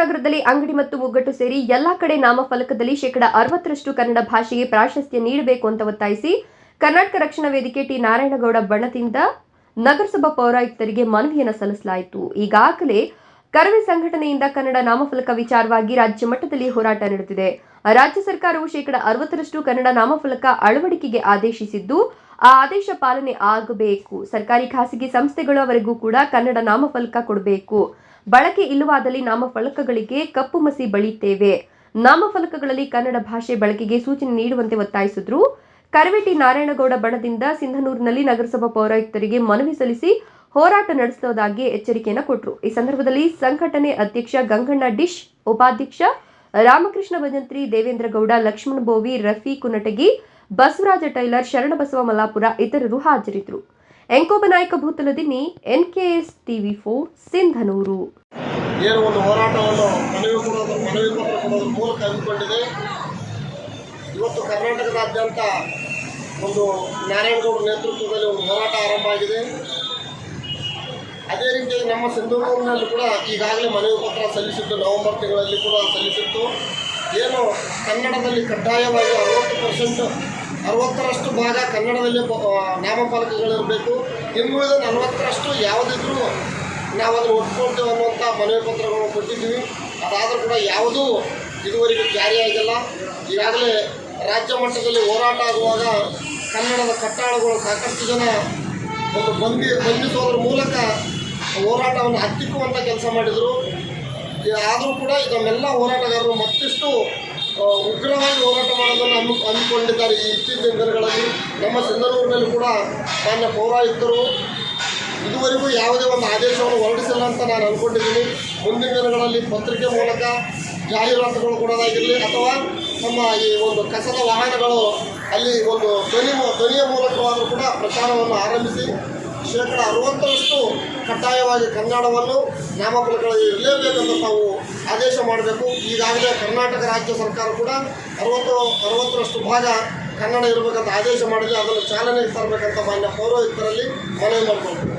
ನಗರದಲ್ಲಿ ಅಂಗಡಿ ಮತ್ತು ಮುಗ್ಗಟ್ಟು ಸೇರಿ ಎಲ್ಲಾ ಕಡೆ ನಾಮಫಲಕದಲ್ಲಿ ಶೇಕಡಾ ಅರವತ್ತರಷ್ಟು ಕನ್ನಡ ಭಾಷೆಗೆ ಪ್ರಾಶಸ್ತ್ಯ ನೀಡಬೇಕು ಅಂತ ಒತ್ತಾಯಿಸಿ ಕರ್ನಾಟಕ ರಕ್ಷಣಾ ವೇದಿಕೆ ಟಿ ನಾರಾಯಣಗೌಡ ಬಣ್ಣದಿಂದ ನಗರಸಭಾ ಪೌರಾಯುಕ್ತರಿಗೆ ಮನವಿಯನ್ನು ಸಲ್ಲಿಸಲಾಯಿತು. ಈಗಾಗಲೇ ಕರವೇ ಸಂಘಟನೆಯಿಂದ ಕನ್ನಡ ನಾಮಫಲಕ ವಿಚಾರವಾಗಿ ರಾಜ್ಯ ಮಟ್ಟದಲ್ಲಿ ಹೋರಾಟ ನಡೆದಿದೆ. ರಾಜ್ಯ ಸರ್ಕಾರವು ಶೇಕಡಾ ಅರವತ್ತರಷ್ಟು ಕನ್ನಡ ನಾಮಫಲಕ ಅಳವಡಿಕೆಗೆ ಆದೇಶಿಸಿದ್ದು ಆ ಆದೇಶ ಪಾಲನೆ ಆಗಬೇಕು. ಸರ್ಕಾರಿ ಖಾಸಗಿ ಸಂಸ್ಥೆಗಳವರೆಗೂ ಕೂಡ ಕನ್ನಡ ನಾಮಫಲಕ ಕೊಡಬೇಕು. ಬಳಕೆ ಇಲ್ಲವಾದಲ್ಲಿ ನಾಮಫಲಕಗಳಿಗೆ ಕಪ್ಪು ಮಸಿ ಬಳಿತೇವೆ ನಾಮಫಲಕಗಳಲ್ಲಿ ಕನ್ನಡ ಭಾಷೆ ಬಳಕೆಗೆ ಸೂಚನೆ ನೀಡುವಂತೆ ಒತ್ತಾಯಿಸಿದ್ರು. ಕರವೆಟಿ ನಾರಾಯಣಗೌಡ ಬಣದಿಂದ ಸಿಂಧನೂರಿನಲ್ಲಿ ನಗರಸಭಾ ಪೌರಾಯುಕ್ತರಿಗೆ ಮನವಿ ಸಲ್ಲಿಸಿ ಹೋರಾಟ ನಡೆಸುವುದಾಗಿ ಎಚ್ಚರಿಕೆಯನ್ನು ಕೊಟ್ಟರು ಈ ಸಂದರ್ಭದಲ್ಲಿ ಸಂಘಟನೆ ಅಧ್ಯಕ್ಷ ಗಂಗಣ್ಣ ಡಿಶ್, ಉಪಾಧ್ಯಕ್ಷ ರಾಮಕೃಷ್ಣ ಭಜಂತ್ರಿ, ದೇವೇಂದ್ರ ಗೌಡ, ಲಕ್ಷ್ಮಣ ಬೋವಿ ರಫಿ ಕುನಟಗಿ ಬಸವರಾಜ ಟೈಲರ್ ಶರಣಬಸವ ಮಲ್ಲಾಪುರ ಇತರರು ಹಾಜರಿದ್ದರು. Enkoba Nayak K NKS TV four, Sindhanur. ಏನು ಒಂದು ಹೋರಾಟವನ್ನು ಮನವಿ ಮನವಿ ಮೂಲಕ ಇವತ್ತು ಕರ್ನಾಟಕದಾದ್ಯಂತ ಒಂದು ನಾರಾಯಣಗೌಡ ನೇತೃತ್ವದಲ್ಲಿ ಒಂದು ಹೋರಾಟ ಆರಂಭ ಆಗಿದೆ. ಅದೇ ರೀತಿಯಾಗಿ ನಮ್ಮ ಸಿಂಧನೂರಿನಲ್ಲಿ ಕೂಡ ಈಗಾಗಲೇ ಮನವಿ ಪತ್ರ ಸಲ್ಲಿಸಿತ್ತು ನವೆಂಬರ್ ತಿಂಗಳಲ್ಲಿ ಕೂಡ ಸಲ್ಲಿಸಿತ್ತು. ಏನು ಕನ್ನಡದಲ್ಲಿ ಕಡ್ಡಾಯವಾಗಿ ಅರವತ್ತು ಪರ್ಸೆಂಟ್ ಅರವತ್ತರಷ್ಟು ಭಾಗ ಕನ್ನಡದಲ್ಲಿ ನಾಮಫಲಕಗಳಿರಬೇಕು. ಇನ್ನುಳಿದ ನಲವತ್ತರಷ್ಟು ಯಾವುದಿದ್ರೂ ನಾವು ಅದನ್ನು ಒಪ್ಕೊಳ್ತೇವೆ ಅನ್ನುವಂಥ ಮನವಿ ಪತ್ರಗಳನ್ನು ಕೊಟ್ಟಿದ್ದೀವಿ. ಅದಾದರೂ ಕೂಡ ಯಾವುದೂ ಇದುವರೆಗೂ ಜಾರಿಯಾಗಿಲ್ಲ ಈಗಾಗಲೇ ರಾಜ್ಯ ಮಟ್ಟದಲ್ಲಿ ಹೋರಾಟ ಆಗುವಾಗ ಕನ್ನಡದ ಕಟ್ಟಾಳಗಳು ಸಾಕಷ್ಟು ಜನ ಒಂದು ಬಂದಿ ಬಂಧಿಸೋದ್ರ ಮೂಲಕ ಹೋರಾಟವನ್ನು ಹತ್ತಿಕ್ಕುವಂಥ ಕೆಲಸ ಮಾಡಿದರು. ಆದರೂ ಕೂಡ ಇದನ್ನೆಲ್ಲ ಹೋರಾಟಗಾರರು ಮತ್ತಿಷ್ಟು ಉಗ್ರವಾಗಿ ಹೋರಾಟ ಮಾಡೋದನ್ನು ಹಮ್ಮಿ ಹಮ್ಮಿಕೊಂಡಿದ್ದಾರೆ ಈ ಇತ್ತೀಚಿನ ದಿನಗಳಲ್ಲಿ. ನಮ್ಮ ಸಿಂಧನೂರಿನಲ್ಲಿ ಕೂಡ ಮಾನ್ಯ ಪೌರಾಯುಕ್ತರು ಇದುವರೆಗೂ ಯಾವುದೇ ಒಂದು ಆದೇಶವನ್ನು ಹೊರಡಿಸಿಲ್ಲ ಅಂತ ನಾನು ಅಂದ್ಕೊಂಡಿದ್ದೀನಿ ಮುಂದಿನ ದಿನಗಳಲ್ಲಿ ಪತ್ರಿಕೆ ಮೂಲಕ ಜಾಹೀರಾತುಗಳು ಕೊಡೋದಾಗಿರಲಿ ಅಥವಾ ನಮ್ಮ ಈ ಒಂದು ಕಸದ ವಾಹನಗಳು ಅಲ್ಲಿ ಒಂದು ಧ್ವನಿ ಧ್ವನಿಯ ಮೂಲಕವಾದರೂ ಕೂಡ ಪ್ರಚಾರವನ್ನು ಆರಂಭಿಸಿ, ಶೇಕಡ ಅರವತ್ತರಷ್ಟು ಕಡ್ಡಾಯವಾಗಿ ಕನ್ನಡವನ್ನು ನಾಮಫಲಕಗಳಲ್ಲಿ ಇರಲೇಬೇಕಂತ ತಾವು ಆದೇಶ ಮಾಡಬೇಕು. ಈಗಾಗಲೇ ಕರ್ನಾಟಕ ರಾಜ್ಯ ಸರ್ಕಾರ ಕೂಡ ಅರವತ್ತು, ಅರವತ್ತರಷ್ಟು ಭಾಗ ಕನ್ನಡ ಇರಬೇಕಂತ ಆದೇಶ ಮಾಡಿದೆ. ಅದನ್ನು ಚಾಲನೆಗೆ ತರಬೇಕಂತ ಮಾನ್ಯ ಪೌರೋಹಿತರಲ್ಲಿ ಮನವಿ ಮಾಡಿಕೊಳ್ತೀವಿ